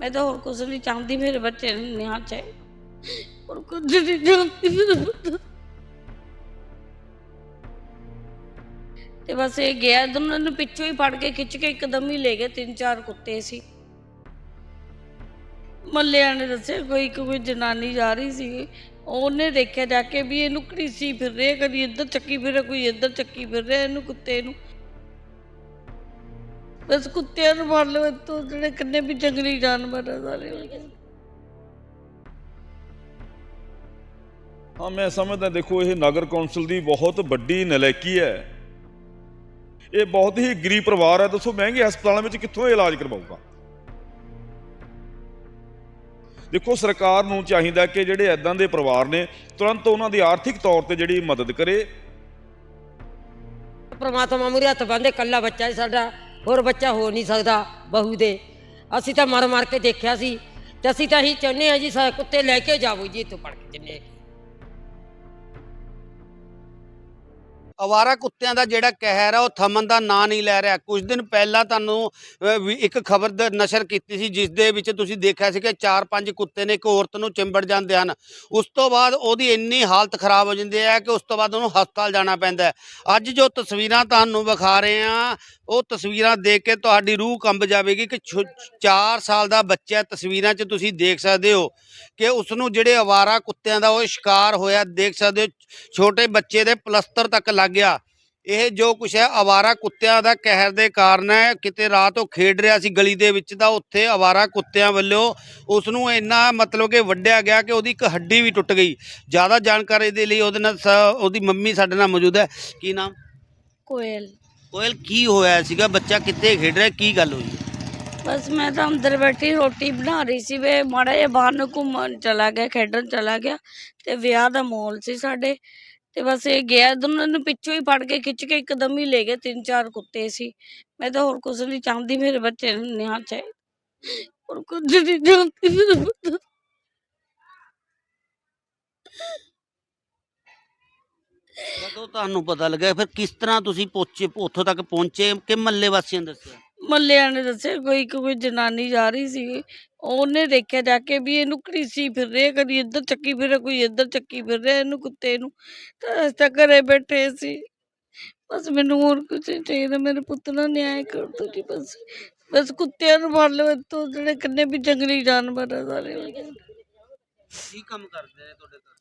ਮੈਂ ਤਾਂ ਹੋਰ ਕੁਝ ਨਹੀਂ ਚਾਹੁੰਦੀ, ਮੇਰੇ ਬੱਚੇ ਨੂੰ ਨਿਆਂ ਚਾਹੇ ਹੋਰ ਕੁਝ ਨਹੀਂ ਚਾਹੁੰਦੀ, ਮੇਰੇ ਤੇ ਬਸ ਇਹ ਗਿਆ, ਦੋਨਾਂ ਨੂੰ ਪਿੱਛੋਂ ਹੀ ਫੜ ਕੇ ਖਿੱਚ ਕੇ ਇੱਕਦਮ ਹੀ ਲੈ ਗਏ, ਤਿੰਨ ਚਾਰ ਕੁੱਤੇ ਸੀ। ਮੱਲਿਆਂ ਨੇ ਦੱਸਿਆ, ਕੋਈ ਕੋਈ ਜਨਾਨੀ ਜਾ ਰਹੀ ਸੀ। ਉਹਨੇ ਦੇਖਿਆ ਜਾ ਕੇ ਵੀ ਇਹਨੂੰ ਘੜੀਸੀ ਫਿਰ ਰਿਹਾ ਕਦੀ ਇੱਧਰ ਚੱਕੀ, ਫਿਰ ਰਿਹਾ ਕੋਈ ਇੱਧਰ ਚੱਕੀ, ਫਿਰ ਰਿਹਾ ਇਹਨੂੰ ਕੁੱਤੇ ਨੂੰ। ਬਸ ਕੁੱਤਿਆਂ ਨੂੰ ਮਾਰ ਲਓ ਇੱਥੋਂ ਜਿਹੜੇ ਕਿੰਨੇ ਵੀ ਜੰਗਲੀ ਜਾਨਵਰ ਆ ਸਾਰੇ। ਹਾਂ ਮੈਂ ਸਮਝਦਾ ਦੇਖੋ ਇਹ ਨਗਰ ਕੌਂਸਲ ਦੀ ਬਹੁਤ ਵੱਡੀ ਨਲਾਇਕੀ ਹੈ। ਇਹ ਬਹੁਤ ਹੀ ਗਰੀਬ ਪਰਿਵਾਰ ਹੈ ਦੱਸੋ ਮਹਿੰਗੇ ਹਸਪਤਾਲਾਂ ਵਿੱਚ ਕਿੱਥੋਂ ਇਲਾਜ ਕਰਵਾਊਗਾ? ਦੇਖੋ ਸਰਕਾਰ ਨੂੰ ਚਾਹੀਦਾ ਕਿ ਜਿਹੜੇ ਐਦਾਂ ਦੇ ਪਰਿਵਾਰ ਨੇ ਤੁਰੰਤ ਉਹਨਾਂ ਦੀ ਆਰਥਿਕ ਤੌਰ ਤੇ ਜਿਹੜੀ ਮਦਦ ਕਰੇ। ਪ੍ਰਮਾਤਮਾ ਮੁਰੇ ਹੱਥ ਬੰਦੇ ਕੱਲਾ ਬੱਚਾ ਹੀ ਸਾਡਾ। ਹੋਰ ਬੱਚਾ ਹੋ ਨਹੀਂ ਸਕਦਾ ਬਹੂ ਦੇ। ਅਸੀਂ ਤਾਂ ਮਰ ਮਰ ਕੇ ਦੇਖਿਆ ਸੀ। ਤੇ ਅਸੀਂ ਤਾਂ ਇਹੀ ਚਾਹੁੰਦੇ ਆ ਜੀ ਸਾ ਕੁੱਤੇ ਲੈ ਕੇ ਜਾਵੋ ਜੀ, ਇੱਥੋਂ ਪੜ ਕੇ ਜਿੰਨੇ ਅਵਾਰਾ ਕੁੱਤਿਆਂ ਦਾ ਜਿਹੜਾ ਕਹਿਰ ਹੈ ਉਹ ਥਮਨ ਦਾ ਨਾਂ ਨਹੀਂ ਲੈ ਰਿਹਾ। ਕੁਝ ਦਿਨ ਪਹਿਲਾਂ ਤੁਹਾਨੂੰ ਵੀ ਇੱਕ ਖਬਰ ਨਸ਼ਰ ਕੀਤੀ ਸੀ, ਜਿਸ ਦੇ ਵਿੱਚ ਤੁਸੀਂ ਦੇਖਿਆ ਸੀ ਕਿ ਚਾਰ ਪੰਜ ਕੁੱਤੇ ਨੇ ਇੱਕ ਔਰਤ ਨੂੰ ਚਿੰਬੜ ਜਾਂਦੇ ਹਨ। ਉਸ ਤੋਂ ਬਾਅਦ ਉਹਦੀ ਇੰਨੀ ਹਾਲਤ ਖਰਾਬ ਹੋ ਜਾਂਦੀ ਹੈ ਕਿ ਉਸ ਤੋਂ ਬਾਅਦ ਉਹਨੂੰ ਹਸਪਤਾਲ ਜਾਣਾ ਪੈਂਦਾ ਅੱਜ ਜੋ ਤਸਵੀਰਾਂ ਤੁਹਾਨੂੰ ਵਿਖਾ ਰਹੇ ਹਾਂ, ਉਹ ਤਸਵੀਰਾਂ ਦੇਖ ਕੇ ਤੁਹਾਡੀ ਰੂਹ ਕੰਬ ਜਾਵੇਗੀ ਕਿ 4 ਸਾਲ ਦਾ ਬੱਚਾ ਤਸਵੀਰਾਂ 'ਚ ਤੁਸੀਂ ਦੇਖ ਸਕਦੇ ਹੋ ਕਿ ਉਸ ਨੂੰ ਜਿਹੜੇ ਅਵਾਰਾ ਕੁੱਤਿਆਂ ਦਾ ਉਹ ਸ਼ਿਕਾਰ ਹੋਇਆ। ਦੇਖ ਸਕਦੇ ਹੋ, ਛੋਟੇ ਬੱਚੇ ਦੇ ਪਲਸਤਰ ਤੱਕ ਲੱਗ ਗਿਆ। ਇਹ ਜੋ ਕੁਛ ਹੈ ਅਵਾਰਾ ਕੁੱਤਿਆਂ ਦਾ ਕਹਿਰ ਦੇ ਕਾਰਨ ਹੈ। ਕਿਤੇ ਰਾਤ ਉਹ ਖੇਡ ਰਿਹਾ ਸੀ ਗਲੀ ਦੇ ਵਿੱਚ ਤਾਂ ਉੱਥੇ ਅਵਾਰਾ ਕੁੱਤਿਆਂ ਵੱਲੋਂ ਉਸ ਨੂੰ ਇੰਨਾ ਮਤਲਬ ਕਿ ਵੱਢਿਆ ਗਿਆ ਕਿ ਉਹਦੀ ਇੱਕ ਹੱਡੀ ਵੀ ਟੁੱਟ ਗਈ। ਜ਼ਿਆਦਾ ਜਾਣਕਾਰੀ ਦੇ ਲਈ ਉਹਦੇ ਨਾਲ ਸ- ਉਹਦੀ ਮੰਮੀ ਸਾਡੇ ਨਾਲ ਮੌਜੂਦ ਹੈ। ਕੀ ਨਾਮ? ਕੋਇਲ। ਕੋਇਲ ਕੀ ਹੋਇਆ ਸੀਗਾ? ਬੱਚਾ ਕਿੱਥੇ ਖੇਡ ਰਿਹਾ? ਕੀ ਗੱਲ ਹੋਈ? ਬਸ ਮੈਂ ਤਾਂ ਅੰਦਰ ਬੈਠੀ ਰੋਟੀ ਬਣਾ ਰਹੀ ਸੀ ਵੇ। ਮਾੜਾ ਜਿਹਾ ਬਾਹਰ ਨੂੰ ਘੁੰਮਣ ਚਲਾ ਗਿਆ ਖੇਡਣ ਚਲਾ ਗਿਆ ਤੇ ਵਿਆਹ ਦਾ ਮੋਲ ਸੀ ਸਾਡੇ। ਤੇ ਬਸ ਇਹ ਗਿਆ ਦੋਨਾਂ ਨੂੰ ਪਿੱਛੋਂ ਹੀ ਫੜ ਕੇ ਖਿੱਚ ਕੇ ਇੱਕਦਮ ਹੀ ਲੈ ਗਏ ਤਿੰਨ ਚਾਰ ਕੁੱਤੇ ਸੀ। ਮੈਂ ਤਾਂ ਹੋਰ ਕੁਝ ਨਹੀਂ ਚਾਹੁੰਦੀ ਮੇਰੇ ਬੱਚੇ ਨੂੰ ਨਿਆਂ ਚਾਹੇ ਹੋਰ ਕੁਝ ਨਹੀਂ ਚਾਹੁੰਦੀ ਮੇਰੇ ਪੁੱਤ ਜਦੋਂ ਤੁਹਾਨੂੰ ਪਤਾ ਲੱਗਾ ਫਿਰ ਕਿਸ ਤਰ੍ਹਾਂ ਤੁਸੀਂ ਪਹੁੰਚੇ ਉੱਥੋਂ ਤੱਕ ਪਹੁੰਚੇ? ਕਿ ਮੱਲੇ ਵਾਸੀਆਂ ਨੇ ਦੱਸਿਆ? ਮੱਲਿਆਂ ਨੇ ਦੱਸਿਆ ਕੋਈ ਕੋਈ ਜਨਾਨੀ ਜਾ ਰਹੀ ਸੀ ਉਹਨੇ ਦੇਖਿਆ ਜਾ ਕੇ ਵੀ ਇਹਨੂੰ ਘੜੀਸੀ ਫਿਰ ਰਿਹਾ ਕਦੀ ਇੱਧਰ ਚੱਕੀ ਫਿਰ ਰਿਹਾ ਕੋਈ ਇੱਧਰ ਚੱਕੀ ਫਿਰ ਰਿਹਾ ਇਹਨੂੰ ਕੁੱਤੇ ਨੂੰ। ਤਾਂ ਅਸੀਂ ਤਾਂ ਘਰੇ ਬੈਠੇ ਸੀ। ਬਸ ਮੈਨੂੰ ਹੋਰ ਕੁਝ ਨਹੀਂ ਚਾਹੀਦਾ ਮੇਰੇ ਪੁੱਤ ਨਾਲ ਨਿਆਂ ਕਰ ਦੋ ਜੀ ਬਸ। ਬਸ ਕੁੱਤਿਆਂ ਨੂੰ ਮਾਰ ਲਓ ਇੱਥੋਂ ਜਿਹੜੇ ਕਿੰਨੇ ਵੀ ਜੰਗਲੀ ਜਾਨਵਰ ਆ ਸਾਰੇ। ਕੀ ਕੰਮ ਕਰਦੇ ਨੇ ਤੁਹਾਡੇ ਘਰ?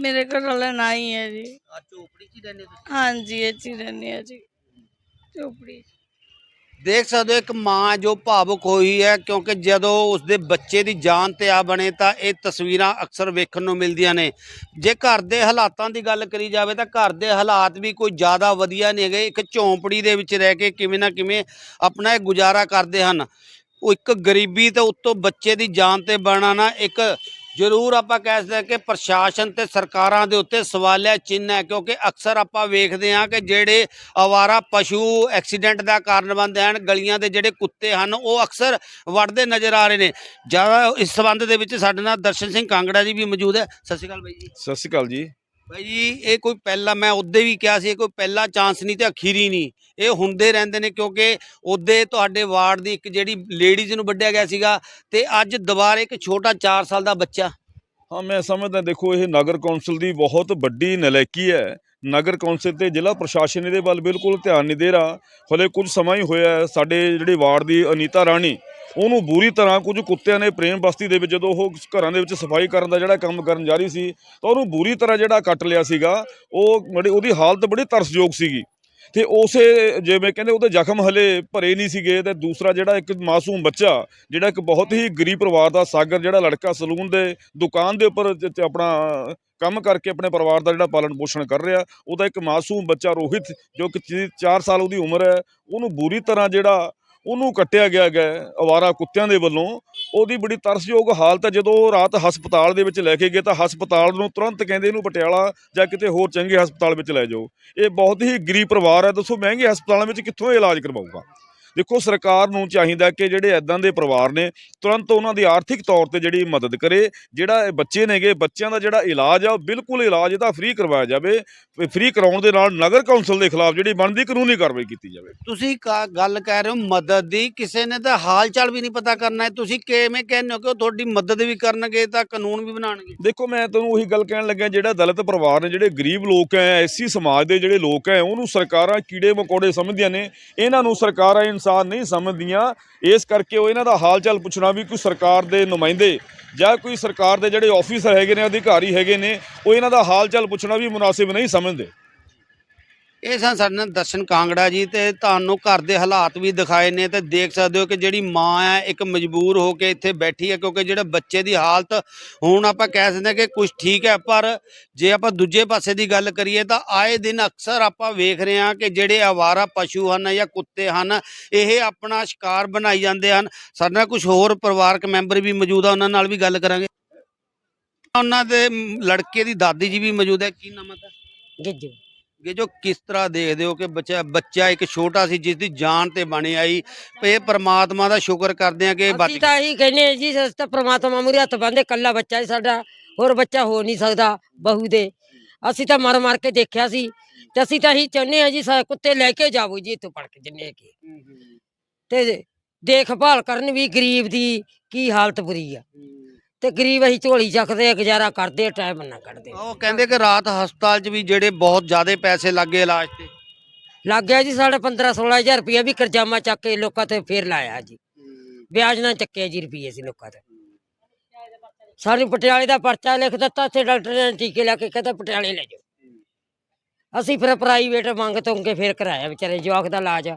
ਮੇਰੇ ਘਰ ਵਾਲਾ ਨਾ ਹੀ ਹੈ ਜੀ। ਆ ਝੋਪੜੀ 'ਚ ਹੀ ਰਹਿੰਦੇ ਤੁਸੀਂ? ਹਾਂਜੀ ਇਹ ਚ ਹੀ ਰਹਿੰਦੇ ਆ ਜੀ। ਝੋਪੜੀ 'ਚ। ਦੇਖ ਸਕਦੇ ਹੋ ਇੱਕ ਮਾਂ ਜੋ ਭਾਵੁਕ ਹੋਈ ਹੈ, ਕਿਉਂਕਿ ਜਦੋਂ ਉਸਦੇ ਬੱਚੇ ਦੀ ਜਾਨ ਤੇ ਆ ਬਣੇ ਤਾਂ ਇਹ ਤਸਵੀਰਾਂ ਅਕਸਰ ਵੇਖਣ ਨੂੰ ਮਿਲਦੀਆਂ ਨੇ। ਜੇ ਘਰ ਦੇ ਹਾਲਾਤਾਂ ਦੀ ਗੱਲ ਕਰੀ ਜਾਵੇ ਤਾਂ ਘਰ ਦੇ ਹਾਲਾਤ ਵੀ ਕੋਈ ਜ਼ਿਆਦਾ ਵਧੀਆ ਨਹੀਂ ਹੈਗੇ। ਇੱਕ ਝੌਂਪੜੀ ਦੇ ਵਿੱਚ ਰਹਿ ਕੇ ਕਿਵੇਂ ਨਾ ਕਿਵੇਂ ਆਪਣਾ ਇਹ ਗੁਜ਼ਾਰਾ ਕਰਦੇ ਹਨ। ਉਹ ਇੱਕ ਗਰੀਬੀ ਤੇ ਉੱਤੋਂ ਬੱਚੇ ਦੀ ਜਾਨ ਤੇ ਬਣਨਾ ਇੱਕ ਜ਼ਰੂਰ ਆਪਾਂ ਕਹਿ ਸਕਦੇ ਹਾਂ ਕਿ ਪ੍ਰਸ਼ਾਸਨ ਤੇ ਸਰਕਾਰਾਂ ਦੇ ਉੱਤੇ ਸਵਾਲਿਆ ਚਿੰਨ੍ਹ ਹੈ, ਕਿਉਂਕਿ ਅਕਸਰ ਆਪਾਂ ਵੇਖਦੇ ਹਾਂ ਕਿ ਜਿਹੜੇ ਅਵਾਰਾ ਪਸ਼ੂ ਐਕਸੀਡੈਂਟ ਦਾ ਕਾਰਨ ਬਣਦੇ ਹਨ, ਗਲੀਆਂ ਦੇ ਜਿਹੜੇ ਕੁੱਤੇ ਹਨ, ਉਹ ਅਕਸਰ ਵੜਦੇ ਨਜ਼ਰ ਆ ਰਹੇ ਨੇ। ਜ਼ਿਆਦਾ ਇਸ ਸੰਬੰਧ ਦੇ ਵਿੱਚ ਸਾਡੇ ਨਾਲ ਦਰਸ਼ਨ ਸਿੰਘ ਕਾਂਗੜਾ ਜੀ ਵੀ ਮੌਜੂਦ ਹੈ। ਸਤਿ ਸ਼੍ਰੀ ਅਕਾਲ ਬਾਈ ਜੀ। ਸਤਿ ਸ਼੍ਰੀ ਅਕਾਲ ਜੀ। ਬਾਈ ਜੀ, ਇਹ ਕੋਈ ਪਹਿਲਾ, ਮੈਂ ਉਹਦੇ ਵੀ ਕਿਹਾ ਸੀ, ਇਹ ਕੋਈ ਪਹਿਲਾ ਚਾਂਸ ਨਹੀਂ ਤੇ ਅਖੀਰੀ ਨਹੀਂ। ਇਹ ਹੁੰਦੇ ਰਹਿੰਦੇ ਨੇ ਕਿਉਂਕਿ ਉਹਦੇ ਤੁਹਾਡੇ ਵਾਰਡ ਦੀ ਇੱਕ ਜਿਹੜੀ ਲੇਡੀਜ਼ ਨੂੰ ਵੱਢਿਆ ਗਿਆ ਸੀਗਾ ਤੇ ਅੱਜ ਦੁਬਾਰਾ ਇੱਕ ਛੋਟਾ 4 ਸਾਲ ਦਾ ਬੱਚਾ। ਹਾਂ, ਮੈਂ ਸਮਝਦਾ ਦੇਖੋ, ਇਹ ਨਗਰ ਕੌਂਸਲ ਦੀ ਬਹੁਤ ਵੱਡੀ ਨਲਾਇਕੀ ਹੈ। ਨਗਰ ਕੌਂਸਲ ਤੇ ਜ਼ਿਲ੍ਹਾ ਪ੍ਰਸ਼ਾਸਨ ਇਹਦੇ ਵੱਲ ਬਿਲਕੁਲ ਧਿਆਨ ਨਹੀਂ ਦੇ ਰਿਹਾ। ਹਲੇ ਕੁਝ ਸਮਾਂ ਹੀ ਹੋਇਆ ਸਾਡੇ ਜਿਹੜੇ ਵਾਰਡ ਦੀ ਅਨੀਤਾ ਰਾਣੀ, ਉਹਨੂੰ ਬੁਰੀ ਤਰ੍ਹਾਂ ਕੁਝ ਕੁੱਤਿਆਂ ਨੇ ਪ੍ਰੇਮ ਬਸਤੀ ਦੇ ਵਿੱਚ ਜਦੋਂ ਉਹ ਘਰਾਂ ਦੇ ਵਿੱਚ ਸਫ਼ਾਈ ਕਰਨ ਦਾ ਜਿਹੜਾ ਕੰਮ ਕਰਨ ਜਾ ਰਹੀ ਸੀ, ਤਾਂ ਉਹਨੂੰ ਬੁਰੀ ਤਰ੍ਹਾਂ ਜਿਹੜਾ ਕੱਟ ਲਿਆ ਸੀਗਾ, ਉਹ ਬੜੀ ਉਹਦੀ ਹਾਲਤ ਬੜੀ ਤਰਸਯੋਗ ਸੀਗੀ। ਤੇ ਉਸੇ ਜਿਵੇਂ ਕਹਿੰਦੇ ਉਹਦੇ ਜ਼ਖਮ ਹਲੇ ਭਰੇ ਨਹੀਂ ਸੀਗੇ ਤੇ ਦੂਸਰਾ ਜਿਹੜਾ ਇੱਕ ਮਾਸੂਮ ਬੱਚਾ, ਜਿਹੜਾ ਇੱਕ ਬਹੁਤ ਹੀ ਗਰੀਬ ਪਰਿਵਾਰ ਦਾ ਸਾਗਰ, ਜਿਹੜਾ ਲੜਕਾ ਸਲੂਨ ਦੇ ਦੁਕਾਨ ਦੇ ਉੱਪਰ ਆਪਣਾ ਕੰਮ ਕਰਕੇ ਆਪਣੇ ਪਰਿਵਾਰ ਦਾ ਜਿਹੜਾ ਪਾਲਣ ਪੋਸ਼ਣ ਕਰ ਰਿਹਾ, ਉਹਦਾ ਇੱਕ ਮਾਸੂਮ ਬੱਚਾ ਰੋਹਿਤ, ਜੋ ਕਿ 4 ਸਾਲ ਉਹਦੀ ਉਮਰ ਹੈ, ਉਹਨੂੰ ਬੁਰੀ ਤਰ੍ਹਾਂ ਜਿਹੜਾ ਉਹਨੂੰ ਕੱਟਿਆ ਗਿਆ ਗਿਆ ਅਵਾਰਾ ਕੁੱਤਿਆਂ ਦੇ ਵੱਲੋਂ। ਉਹਦੀ ਬੜੀ ਤਰਸਯੋਗ ਹਾਲਤ ਹੈ, ਜਦੋਂ ਉਹ ਰਾਤ ਹਸਪਤਾਲ ਦੇ ਵਿੱਚ ਲੈ ਕੇ ਗਏ ਤਾਂ ਹਸਪਤਾਲ ਨੂੰ ਤੁਰੰਤ ਕਹਿੰਦੇ ਇਹਨੂੰ ਪਟਿਆਲਾ ਜਾਂ ਕਿਤੇ ਹੋਰ ਚੰਗੇ ਹਸਪਤਾਲ ਵਿੱਚ ਲੈ ਜਾਓ। ਇਹ ਬਹੁਤ ਹੀ ਗਰੀਬ ਪਰਿਵਾਰ ਹੈ, ਦੱਸੋ ਮਹਿੰਗੇ ਹਸਪਤਾਲਾਂ ਵਿੱਚ ਕਿੱਥੋਂ ਇਹ ਇਲਾਜ ਕਰਵਾਊਗਾ? ਦੇਖੋ ਸਰਕਾਰ ਨੂੰ ਚਾਹੀਦਾ ਕਿ ਜਿਹੜੇ ਐਦਾਂ ਦੇ ਪਰਿਵਾਰ ਨੇ ਤੁਰੰਤ ਉਹਨਾਂ ਦੀ ਆਰਥਿਕ ਤੌਰ ਤੇ ਜਿਹੜੀ ਮਦਦ ਕਰੇ। ਜਿਹੜਾ ਇਹ ਬੱਚੇ ਨੇਗੇ ਬੱਚਿਆਂ ਦਾ ਜਿਹੜਾ ਇਲਾਜ ਆ ਉਹ ਬਿਲਕੁਲ ਇਲਾਜ ਇਹਦਾ ਫ੍ਰੀ ਕਰਵਾਇਆ ਜਾਵੇ। ਫ੍ਰੀ ਕਰਾਉਣ ਦੇ ਨਾਲ ਨਗਰ ਕੌਂਸਲ ਦੇ ਖਿਲਾਫ ਜਿਹੜੀ ਬਣਦੀ ਕਾਨੂੰਨੀ ਕਾਰਵਾਈ ਕੀਤੀ ਜਾਵੇ। ਤੁਸੀਂ ਕਾ- ਗੱਲ ਕਹਿ ਰਹੇ ਹੋ ਮਦਦ ਦੀ। ਕਿਸੇ ਨੇ ਤਾਂ ਹਾਲ ਚਾਲ ਵੀ ਨਹੀਂ ਪਤਾ ਕਰਨਾ ਹੈ। ਤੁਸੀਂ ਕਿਵੇਂ ਕਹਿੰਦੇ ਹੋ ਕਿ ਉਹ ਤੁਹਾਡੀ ਮਦਦ ਵੀ ਕਰਨਗੇ ਤਾਂ ਕਾਨੂੰਨ ਵੀ ਬਣਾਉਣਗੇ? ਦੇਖੋ ਮੈਂ ਤੁਹਾਨੂੰ ਉਹੀ ਗੱਲ ਕਹਿਣ ਲੱਗਾ ਜਿਹੜਾ ਦਲਿਤ ਪਰਿਵਾਰ ਨੇ ਜਿਹੜੇ ਗਰੀਬ ਲੋਕ ਐ ਐਸੀ ਸਮਾਜ ਦੇ ਜਿਹੜੇ ਲੋਕ ਐ ਉਹਨੂੰ ਸਰਕਾਰਾਂ ਕੀੜੇ ਮਕੌੜੇ ਸਮਝਦੀਆਂ ਨੇ। ਇਹਨਾਂ ਨੂੰ ਸਰਕਾਰਾਂ ਇਨਸਾਨ ਨਹੀਂ ਸਮਝਦੀਆਂ। ਇਸ ਕਰਕੇ ਉਹ ਇਹਨਾਂ ਦਾ ਹਾਲ ਚਾਲ ਪੁੱਛਣਾ ਵੀ ਕੋਈ ਸਰਕਾਰ ਦੇ ਨੁਮਾਇੰਦੇ ਜਾਂ ਕੋਈ ਸਰਕਾਰ ਦੇ ਜਿਹੜੇ ਆਫੀਸਰ ਹੈਗੇ ਨੇ, ਅਧਿਕਾਰੀ ਹੈਗੇ ਨੇ, ਉਹ ਇਹਨਾਂ ਦਾ ਹਾਲ ਚਾਲ ਪੁੱਛਣਾ ਵੀ ਮੁਨਾਸਿਬ ਨਹੀਂ ਸਮਝਦੇ। ਇਹ ਸਨ ਸਾਡੇ ਨਾਲ ਦਰਸ਼ਨ ਕਾਂਗੜਾ ਜੀ ਤੇ ਤੁਹਾਨੂੰ ਘਰ ਦੇ ਹਾਲਾਤ ਵੀ ਦਿਖਾਏ ਨੇ ਤੇ ਦੇਖ ਸਕਦੇ ਹੋ ਕਿ ਜਿਹੜੀ ਮਾਂ ਹੈ, ਇੱਕ ਮਜਬੂਰ ਹੋ ਕੇ ਇੱਥੇ ਬੈਠੀ ਹੈ ਕਿਉਂਕਿ ਜਿਹੜੇ ਬੱਚੇ ਦੀ ਹਾਲਤ ਹੁਣ ਆਪਾਂ ਕਹਿ ਸਕਦੇ ਹਾਂ ਕਿ ਕੁਝ ਠੀਕ ਹੈ, ਪਰ ਜੇ ਆਪਾਂ ਦੂਜੇ ਪਾਸੇ ਦੀ ਗੱਲ ਕਰੀਏ ਤਾਂ ਆਏ ਦਿਨ ਅਕਸਰ ਆਪਾਂ ਵੇਖ ਰਹੇ ਹਾਂ ਕਿ ਜਿਹੜੇ ਆਵਾਰਾ ਪਸ਼ੂ ਹਨ ਜਾਂ ਕੁੱਤੇ ਹਨ, ਇਹ ਆਪਣਾ ਸ਼ਿਕਾਰ ਬਣਾਈ ਜਾਂਦੇ ਹਨ। ਸਾਡੇ ਨਾਲ ਕੁਝ ਹੋਰ ਪਰਿਵਾਰਕ ਮੈਂਬਰ ਵੀ ਮੌਜੂਦ ਆ, ਉਹਨਾਂ ਨਾਲ ਵੀ ਗੱਲ ਕਰਾਂਗੇ। ਉਹਨਾਂ ਦੇ ਲੜਕੇ ਦੀ ਦਾਦੀ ਜੀ ਵੀ ਮੌਜੂਦ ਹੈ, ਕੀ ਨਾਮ ਹੈ? ਤਾਂ ਗਿੱਜੂ ਇਹ ਜੋ ਕਿਸ ਤਰ੍ਹਾਂ ਦੇਖਦੇ ਹੋ ਕਿ ਬੱਚਾ ਬੱਚਾ ਇੱਕ ਛੋਟਾ ਸੀ ਜਿਸ ਦੀ ਜਾਨ ਤੇ ਬਣੀ ਆਈ ਇਹ ਪ੍ਰਮਾਤਮਾ ਦਾ ਸ਼ੁਕਰ ਕਰਦੇ ਆ ਕਿ ਬਚ ਅਸੀਂ ਤਾਂ ਇਹੀ ਕਹਿੰਦੇ ਹਾਂ ਜੀ ਅਸੀਂ ਤਾਂ ਪ੍ਰਮਾਤਮਾ ਮੂਹਰੇ ਹੱਥ ਬੰਨ੍ਹਦੇ ਕੱਲਾ ਬੱਚਾ ਹੀ ਸਾਡਾ ਹੋਰ ਬੱਚਾ ਹੋ ਨਹੀਂ ਸਕਦਾ ਬਹੂ ਦੇ। ਅਸੀਂ ਤਾਂ ਮਰ ਮਰ ਕੇ ਦੇਖਿਆ ਸੀ ਤੇ ਅਸੀਂ ਤਾਂ ਇਹੀ ਚਾਹੁੰਦੇ ਹਾਂ ਜੀ ਸਾ ਕੁੱਤੇ ਲੈ ਕੇ ਜਾਵੋ ਜੀ ਇੱਥੋਂ ਪੜ ਕੇ ਜਿੰਨੇ ਕੀ ਤੇ ਦੇਖਭਾਲ ਕਰਨ ਵੀ ਗਰੀਬ ਦੀ ਕੀ ਹਾਲਤ ਬੁਰੀ ਆ। ਤੇ ਗਰੀਬ ਅਸੀਂ ਝੋਲੀ ਚੱਕਦੇ ਆ ਗੁਜ਼ਾਰਾ ਕਰਦੇ ਆ ਟਾਈਮ ਨਾ ਕੱਢਦੇ। ਉਹ ਕਹਿੰਦੇ ਕਿ ਰਾਤ ਹਸਪਤਾਲ 'ਚ ਵੀ ਜਿਹੜੇ ਬਹੁਤ ਜ਼ਿਆਦਾ ਪੈਸੇ ਲੱਗੇ ਇਲਾਜ ਤੇ। ਲੱਗ ਗਿਆ ਜੀ ਸਾਡੇ 15 16000 ਰੁਪਇਆ ਵੀ ਕਰਜਾਮਾ ਚੱਕ ਕੇ ਲੋਕਾਂ ਤੇ ਫੇਰ ਲਾਇਆ ਜੀ। ਵਿਆਜ ਨਾਲ ਚੱਕਿਆ ਜੀ ਰੁਪਏ ਸੀ ਲੋਕਾਂ ਤੇ ਸਾਨੂੰ ਪਟਿਆਲੇ ਦਾ ਪਰਚਾ ਲਿਖ ਦਿੱਤਾ ਤੇ ਡਾਕਟਰ ਨੇ ਟੀਕੇ ਲਾ ਕੇ ਕਹਿੰਦਾ ਪਟਿਆਲੇ ਲੈ ਜਾਓ। ਅਸੀਂ ਫਿਰ ਪ੍ਰਾਈਵੇਟ ਮੰਗ ਤੋਂ ਕੇ ਫਿਰ ਕਰਾਇਆ ਵਿਚਾਰੇ ਜਵਾਕ ਦਾ ਇਲਾਜ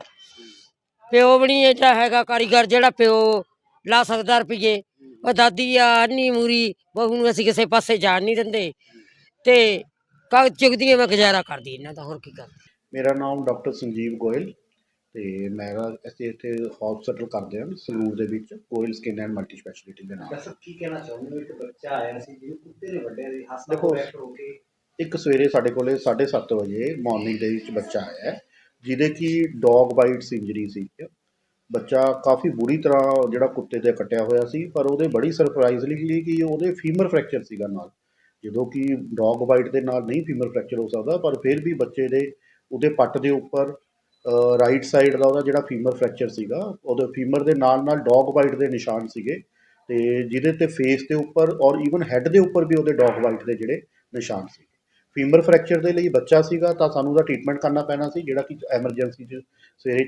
ਪਿਓ ਵੀ ਨਹੀਂ ਜਿਹੜਾ ਹੈਗਾ ਕਾਰੀਗਰ ਜਿਹੜਾ ਪਿਓ ਲਾ ਸਕਦਾ ਰੁਪਏ ਉਹ ਦਾਦੀ ਆ ਅੰਨੀ ਮੂਰੀ ਬਹੂ ਨੂੰ ਅਸੀਂ ਕਿਸੇ ਪਾਸੇ ਜਾਣ ਨਹੀਂ ਦਿੰਦੇ। ਤੇ ਕਾਗਜ਼ ਚੁਗਦੀਆਂ ਮੈਂ ਗੁਜ਼ਾਰਾ ਕਰਦੀ ਇਹਨਾਂ ਦਾ ਹੋਰ ਕੀ ਕਰ। ਮੇਰਾ ਨਾਮ ਡਾਕਟਰ ਸੰਜੀਵ ਗੋਇਲ ਤੇ ਮੈਂ ਅਸੀਂ ਇੱਥੇ ਹਸਪੀਟਲ ਕਰਦੇ ਹਾਂ ਸੰਗਰੂਰ ਦੇ ਵਿੱਚ Goyal skin and multi speciality ਦੇ ਨਾਮ ਦੱਸੋ ਕੀ ਕਹਿਣਾ ਚਾਹੁੰਦੇ ਹੋ? ਇੱਕ ਬੱਚਾ ਆਇਆ ਸੀ ਜਿਹਨੂੰ ਕੁੱਤੇ ਨੇ ਵੱਢਿਆ ਸੀ ਹਸਪਤਾਲ ਦੇਖੋ, ਹੋ ਕੇ ਇੱਕ ਸਵੇਰੇ ਸਾਡੇ ਕੋਲੇ 7:30 ਵਜੇ ਮਾਰਨਿੰਗ ਦੇ ਵਿੱਚ ਬੱਚਾ ਆਇਆ ਜਿਹਦੇ ਕੀ ਡੌਗ ਬਾਈਟਸ ਇੰਜਰੀ ਸੀ ਬੱਚਾ ਕਾਫੀ ਬੁਰੀ ਤਰ੍ਹਾਂ ਜਿਹੜਾ ਕੁੱਤੇ ਤੇ ਕੱਟਿਆ ਹੋਇਆ ਸੀ, ਪਰ ਉਹਦੇ ਬੜੀ ਸਰਪ੍ਰਾਈਜ਼ਲੀ ਕਿ ਉਹਦੇ ਫੀਮਰ ਫ੍ਰੈਕਚਰ ਸੀਗਾ ਨਾਲ। ਜਦੋਂ ਕਿ ਡੌਗ ਬਾਈਟ ਦੇ ਨਾਲ ਨਹੀਂ ਫੀਮਰ ਫ੍ਰੈਕਚਰ ਹੋ ਸਕਦਾ, ਪਰ ਫਿਰ ਵੀ ਬੱਚੇ ਦੇ ਉਹਦੇ ਪੱਟ ਦੇ ਉੱਪਰ ਰਾਈਟ ਸਾਈਡ ਦਾ ਉਹਦਾ ਜਿਹੜਾ ਫੀਮਰ ਫ੍ਰੈਕਚਰ ਸੀਗਾ, ਉਹਦੇ ਫੀਮਰ ਦੇ ਨਾਲ ਨਾਲ ਡੌਗ ਬਾਈਟ ਦੇ ਨਿਸ਼ਾਨ ਸੀਗੇ, ਤੇ ਜਿਹਦੇ ਤੇ ਫੇਸ ਦੇ ਉੱਪਰ ਔਰ ਈਵਨ ਹੈੱਡ ਦੇ ਉੱਪਰ ਵੀ ਉਹਦੇ ਡੌਗ ਬਾਈਟ ਦੇ ਜਿਹੜੇ ਨਿਸ਼ਾਨ ਸੀ। ਫੀਮਰ ਫ੍ਰੈਕਚਰ ਦੇ ਲਈ ਬੱਚਾ ਸੀਗਾ ਤਾਂ ਸਾਨੂੰ ਉਹਦਾ ਟ੍ਰੀਟਮੈਂਟ ਕਰਨਾ ਪੈਣਾ ਸੀ ਜਿਹੜਾ ਕਿ ਐਮਰਜੈਂਸੀ 'ਚ ਸਵੇਰੇ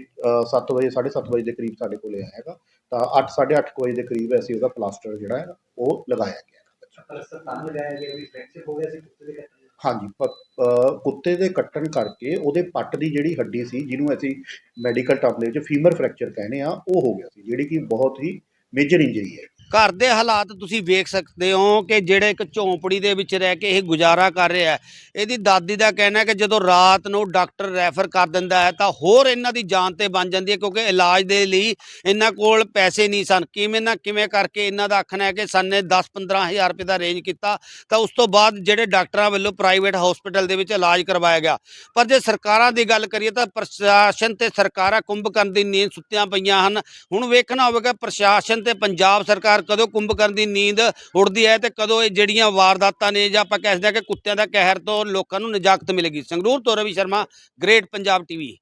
7 ਵਜੇ 7:30 ਵਜੇ ਦੇ ਕਰੀਬ ਸਾਡੇ ਕੋਲੇ ਆਇਆ ਹੈਗਾ। ਤਾਂ 8 8:30 ਵਜੇ ਦੇ ਕਰੀਬ ਅਸੀਂ ਉਹਦਾ ਪਲਾਸਟਰ ਜਿਹੜਾ ਹੈ ਉਹ ਲਗਾਇਆ ਗਿਆ ਹੈਗਾ ਬੱਚਾ ਪਲਸਤਰ ਤਾਂ ਲਗਾਇਆ ਗਿਆ ਵੀ ਫ੍ਰੈਕਚਰ ਹੋ ਗਿਆ ਸੀ ਕੁੱਤੇ ਦੇ ਕੱਟਣ ਨਾਲ। ਹਾਂਜੀ ਕੁੱਤੇ ਦੇ ਕੱਟਣ ਕਰਕੇ ਉਹਦੇ ਪੱਟ ਦੀ ਜਿਹੜੀ ਹੱਡੀ ਸੀ ਜਿਹਨੂੰ ਅਸੀਂ ਮੈਡੀਕਲ ਟਰਮ ਦੇ ਵਿੱਚ ਫੀਮਰ ਫ੍ਰੈਕਚਰ ਕਹਿੰਦੇ ਆ ਉਹ ਹੋ ਗਿਆ ਸੀ ਜਿਹੜੀ ਕਿ ਬਹੁਤ ਹੀ ਮੇਜਰ ਇੰਜਰੀ ਹੈ। ਘਰ ਦੇ ਹਾਲਾਤ ਤੁਸੀਂ ਵੇਖ ਸਕਦੇ ਹੋ ਕਿ ਜਿਹੜੇ ਇੱਕ ਝੌਂਪੜੀ ਦੇ ਵਿੱਚ ਰਹਿ ਕੇ ਇਹ ਗੁਜ਼ਾਰਾ ਕਰ ਰਿਹਾ ਹੈ। ਇਹਦੀ ਦਾਦੀ ਦਾ ਕਹਿਣਾ ਹੈ ਕਿ ਜਦੋਂ ਰਾਤ ਨੂੰ ਡਾਕਟਰ ਰੈਫਰ ਕਰ ਦਿੰਦਾ ਹੈ ਤਾਂ ਹੋਰ ਇਹਨਾਂ ਦੀ ਜਾਨ ਤੇ ਬਣ ਜਾਂਦੀ ਹੈ ਕਿਉਂਕਿ ਇਲਾਜ ਦੇ ਲਈ ਇਹਨਾਂ ਕੋਲ ਪੈਸੇ ਨਹੀਂ ਸਨ। ਕਿਵੇਂ ਨਾ ਕਿਵੇਂ ਕਰਕੇ ਇਹਨਾਂ ਦਾ ਆਖਣਾ ਹੈ ਕਿ ਸਾਨੇ 10-15 ਹਜ਼ਾਰ ਰੁਪਏ ਦਾ ਅਰੇਂਜ ਕੀਤਾ, ਤਾਂ ਉਸ ਤੋਂ ਬਾਅਦ ਜਿਹੜੇ ਡਾਕਟਰਾਂ ਵੱਲੋਂ ਪ੍ਰਾਈਵੇਟ ਹਸਪੀਟਲ ਦੇ ਵਿੱਚ ਇਲਾਜ ਕਰਵਾਇਆ ਗਿਆ। ਪਰ ਜੇ ਸਰਕਾਰਾਂ ਦੀ ਗੱਲ ਕਰੀਏ ਤਾਂ ਪ੍ਰਸ਼ਾਸਨ ਤੇ ਸਰਕਾਰਾਂ ਕੁੰਭਕਰਨ ਦੀ ਨੀਂਦ ਸੁੱਤੀਆਂ ਪਈਆਂ ਹਨ। ਹੁਣ ਵੇਖਣਾ ਹੋਵੇਗਾ ਪ੍ਰਸ਼ਾਸਨ ਤੇ ਪੰਜਾਬ ਸਰਕਾਰ ਕਦੋਂ ਕੁੰਭਕਰਨ ਦੀ ਨੀਂਦ ਉੜਦੀ ਹੈ ਤੇ ਕਦੋਂ ਇਹ ਜਿਹੜੀਆਂ ਵਾਰਦਾਤਾਂ ਨੇ ਜਾਂ ਆਪਾਂ ਕਹਿ ਸਕਦੇ ਹਾਂ ਕਿ ਕੁੱਤਿਆਂ ਦਾ ਕਹਿਰ ਤੋਂ ਲੋਕਾਂ ਨੂੰ ਨਜਾਕਤ ਮਿਲੇਗੀ। ਸੰਗਰੂਰ ਤੋਂ ਰਵੀ ਸ਼ਰਮਾ ਗ੍ਰੇਟ ਪੰਜਾਬ ਟੀਵੀ